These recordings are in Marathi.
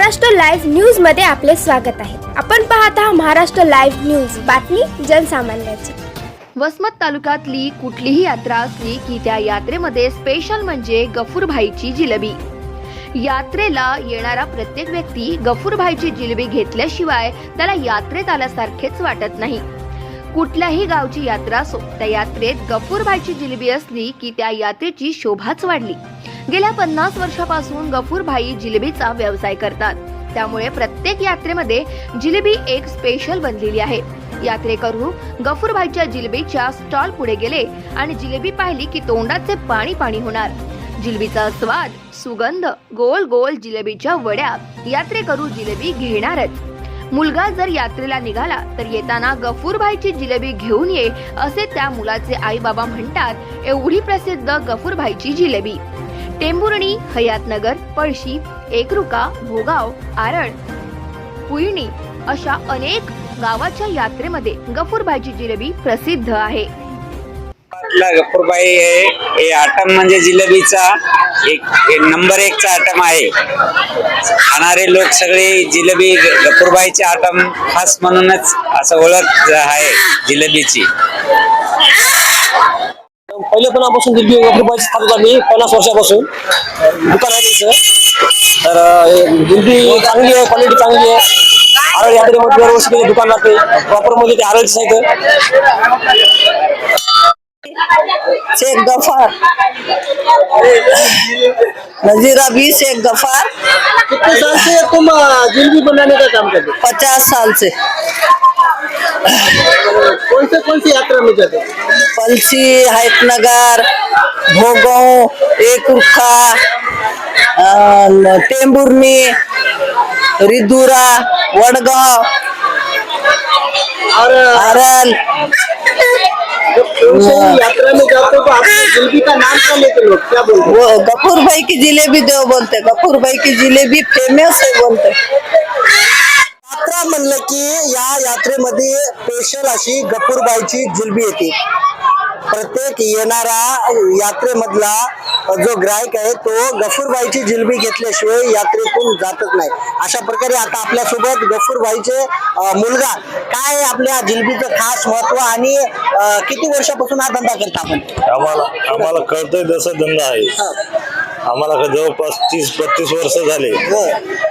महाराष्ट्र लाईव्ह न्यूजमध्ये आपले स्वागत आहे. आपण पाहत आहात महाराष्ट्र लाईव्ह न्यूज. बातमी जनसामान्याची. वसमत तालुक्यातली कुठलीही यात्रा असली की त्या यात्रेमध्ये स्पेशल म्हणजे गफूरभाईची जिलेबी. यात्रेला येणारा प्रत्येक व्यक्ती गफूरभाईची जिलेबी घेतल्याशिवाय त्याला यात्रेत आल्यासारखेच वाटत नाही. कुठल्याही गावची यात्रा असो त्या यात्रेत गफूरभाईची जिलेबी असली की त्या यात्रेची शोभाच वाढली. गेल्या पन्नास वर्षापासून गफूरभाई जिलेबीचा व्यवसाय करतात. त्यामुळे प्रत्येक यात्रेमध्ये जिलेबी एक स्पेशल बनलेली आहे. यात्रेकरू गफूरभाईच्या जिलेबीच्या स्टॉल पुढे गेले आणि जिलेबी पाहिली की तोंडाचे पाणी पाणी होणार. जिलेबीचा स्वाद सुगंध गोल गोल जिलेबीच्या वड्या यात्रेकरू जिलेबी घेणारच. मुलगा जर यात्रेला निघाला तर येताना गफूरभाईची जिलेबी घेऊन ये असे त्या मुलाचे आई बाबा म्हणतात एवढी प्रसिद्ध गफूरभाईची जिलेबी. टेंभुर्णी हयातनगर पळशी एकरुका भोगाव आरळ पुयणी अशा अनेक गावाच्या यात्रेमध्ये गफूरबाईची जिलेबी प्रसिद्ध आहे. गफूरबाई गप्पूरबाई हे आटम म्हणजे जिलेबीचा एक एक नंबर एकचा आटम आहे. खाणारे लोक सगळे जिलेबी ग- गप्पूरबाईचे आटम खास म्हणूनच असं ओळख आहे जिलेबीची. पहिल्यापणापासून दिल्ली रुपयाची स्थापना मी पन्नास वर्षापासून. दुकान आहे तिचं तर दिल्ली चांगली आहे क्वालिटी चांगली आहे. आरळ यात्रेमध्ये दरवर्षी तिथे दुकान राहते. प्रॉपरमध्ये ते आरळच आहे शेख गफार. नजीरा भी शेख गफार. कितने साल से तुम जिलेबी बनाने का काम करते? पचास साल से कौन से कौन सी यात्रा में जाते पलसी हैतनगर भोगाव एक रुखा टेंभुर्णी रिदुरा वडगाव और हरल यात्रा में जाते हो तो आप जिलेबी का नाम क्या लेते लोग क्या बोलते वो गफूर भाई की जिलेबी देव बोलते गफूर भाई की जिलेबी फ़ेमस है बोलते की या यात्रेमध्ये स्पेशल अशी गपूरबाईची जिलबी येते. प्रत्येक येणारा यात्रेमधला जो ग्राहक आहे तो गफूरबाईची जिलबी घेतल्याशिवाय यात्रेतून जातच नाही. अशा प्रकारे आता आपल्यासोबत गफूरबाईचे मुलगा काय आपल्या जिलबीचं खास महत्त्व आणि किती वर्षापासून हा धंदा करता आपण? आम्हाला आम्हाला कळतंय तसं धंदा आहे. आम्हाला जवळपास तीस बत्तीस वर्ष झाले.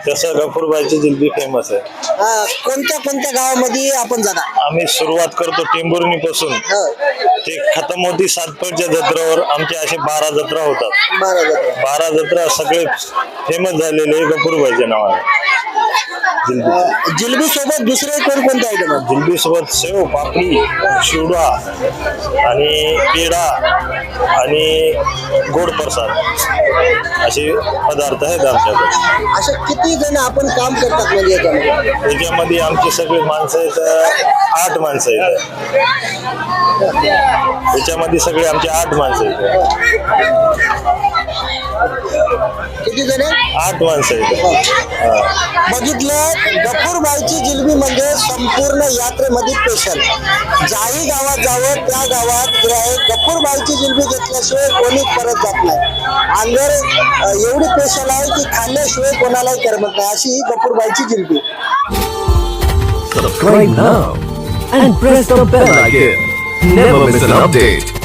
तसं गफूरबाईची जिलबी फेमस आहे. अं, कोणत्या कोणत्या गावामध्ये आपण जाता? आम्ही सुरुवात करतो टेंभुर्णी पासून ते खतम होती सातपटच्या जत्रेवर आमचे असे बारा जत्रा होतात. बारा जत्रा. सगळे फेमस झालेले गफूरबाईच्या नावाने. जिलबी सोबत दुसरे कोणकोणते आयटम आहेत जिलबी सोबत सेव पापडी चिवडा आणि पेढा आणि गोड प्रसाद असे पदार्थ आहेत आमच्याकडे. असे किती जण आपण काम करतात म्हणजे याच्यामध्ये? त्याच्यामध्ये आमची सगळी माणसं आहेत आठ माणसं आहेत त्याच्यामध्ये सगळे आमचे आठ माणसं आहेत किती जण आहे? आठ माणसं आहेत. बघितलं गफूरबाईची जिलबी म्हणजे संपूर्ण यात्रेमध्ये स्पेशल ज्याही गावात जावं त्या गावात गिऱ्हाईक गफूरबाईची जिलबी घेतल्याशिवाय कोणी परत जात नाही. अं, एवढी स्पेशल आहे की खाल्ल्याशिवाय कोणालाही करमत नाही. अशी ही गफूरबाईची jalebi. Subscribe now and press the bell icon. Never miss an update.